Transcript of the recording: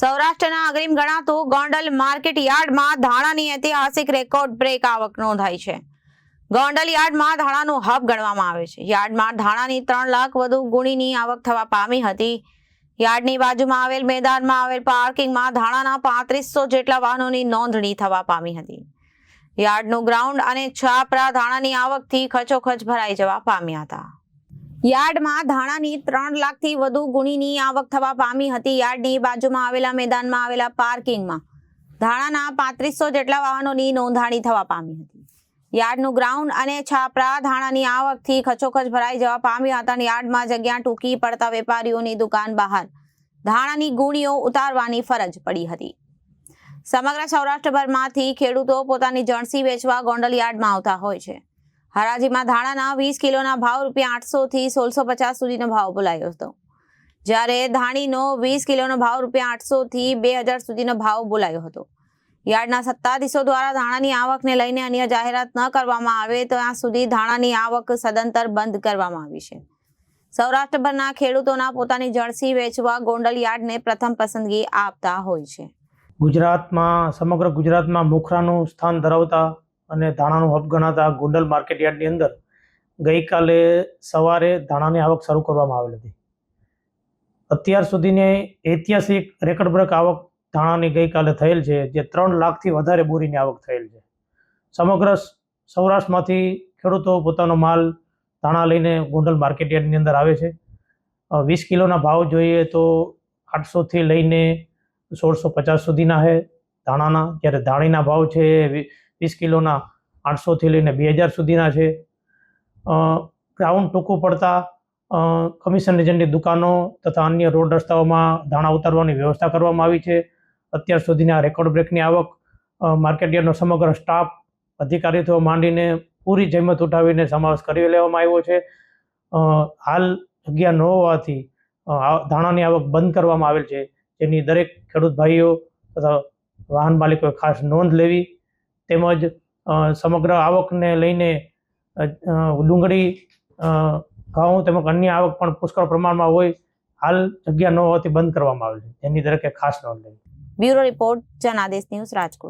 સૌરાષ્ટ્રના અગ્રીમ ગણાતું ગોંડલ માર્કેટ યાર્ડમાં ધાણાની ઐતિહાસિક રેકોર્ડ બ્રેક આવક નોંધાઈ છે. ગોંડલ યાર્ડમાં ધાણાનું હબ ગણવામાં આવે છે. યાર્ડમાં ધાણાની ત્રણ લાખ વધુ ગુણીની આવક થવા પામી હતી. યાર્ડની બાજુમાં આવેલ મેદાનમાં આવેલ પાર્કિંગમાં ધાણાના પાંત્રીસો જેટલા વાહનોની નોંધણી થવા પામી હતી. યાર્ડનું ગ્રાઉન્ડ અને છાપરા ધાણાની આવકથી ખચોખચ ભરાઈ જવા પામ્યા હતા. યાર્ડમાં ધાણાની ત્રણ લાખથી વધુ ગુણીની આવક થવા પામી હતી. યાર્ડની બાજુમાં આવેલા મેદાનમાં આવેલા પાર્કિંગમાં ધાણાના પાંત્રીસો જેટલા વાહનોની નોંધાણી થવા પામી હતી. યાર્ડનું ગ્રાઉન્ડ અને છાપરા ધાણાની આવકથી ખચોખચ ભરાઈ જવા પામ્યા હતા અને યાર્ડમાં જગ્યા ટૂંકી પડતા વેપારીઓની દુકાન બહાર ધાણાની ગુણીઓ ઉતારવાની ફરજ પડી હતી. સમગ્ર સૌરાષ્ટ્રભરમાંથી ખેડૂતો પોતાની જણસી વેચવા ગોંડલ યાર્ડમાં આવતા હોય છે. હરાજીમાં ધાણાના વીસ કિલોના ભાવ રૂપિયા આઠસો થી સોળસો પચાસ સુધીનો ભાવ બોલાયો હતો. જ્યારે ધાણીનો વીસ કિલોનો ભાવ રૂપિયા આઠસો થી બે હજાર સુધીનો ભાવ બોલાયો હતો. યાર્ડના સત્તાધીશો દ્વારા ધાણાની આવકને લઈને અન્ય જાહેરાત ન કરવામાં આવે ત્યાં સુધી ધાણાની આવક સદંતર બંધ કરવામાં આવી છે. સૌરાષ્ટ્રભરના ખેડૂતોના પોતાની જળસી વેચવા ગોંડલ યાર્ડને પ્રથમ પસંદગી આપતા હોય છે. ગુજરાતમાં, સમગ્ર ગુજરાતમાં મોખરાનું સ્થાન ધરાવતા અને ધાણાનું હબ ગણાતા ગોંડલ માર્કેટ યાર્ડની અંદર ગઈકાલે સવારે ધાણાની આવક શરૂ કરવામાં આવેલ હતી. અત્યાર સુધીની ઐતિહાસિક રેકર્ડ બ્રેક આવક ધાણાની ગઈકાલે થયેલ છે, જે ત્રણ લાખથી વધારે બોરીની આવક થયેલ છે. સમગ્ર સૌરાષ્ટ્રમાંથી ખેડૂતો પોતાનો માલ ધાણા લઈને ગોંડલ માર્કેટ યાર્ડની અંદર આવે છે. વીસ કિલોના ભાવ જોઈએ તો આઠસોથી લઈને સોળસો પચાસ સુધીના છે ધાણાના. જ્યારે ધાણીના ભાવ છે એ વીસ કિલોના આઠસોથી લઈને બે હજાર સુધીના છે. ગ્રાઉન્ડ ટૂંકું પડતા કમિશન એજન્ટની દુકાનો તથા અન્ય રોડ રસ્તાઓમાં ધાણા ઉતારવાની વ્યવસ્થા કરવામાં આવી છે. અત્યાર સુધીની રેકોર્ડ બ્રેકની આવક અ, માર્કેટ યાર્ડનો સમગ્ર સ્ટાફ અધિકારીઓ માંડીને પૂરી જહેમત ઉઠાવીને સમાવેશ કરી લેવામાં આવ્યો છે. હાલ જગ્યા ન હોવાથી ધાણાની આવક બંધ કરવામાં આવેલ છે. જેની દરેક ખેડૂત ભાઈઓ તથા વાહન માલિકોએ ખાસ નોંધ લેવી તેમજ સમગ્ર આવકને લઈને ડુંગળી ઘઉં તેમજ અન્ય આવક પણ પુષ્કળ પ્રમાણમાં હોય, હાલ જગ્યા ન હોવાથી બંધ કરવામાં આવેલ છે. જેની દરેકે ખાસ નોંધ લેવી. Bureau report Janadesh news Rajkot.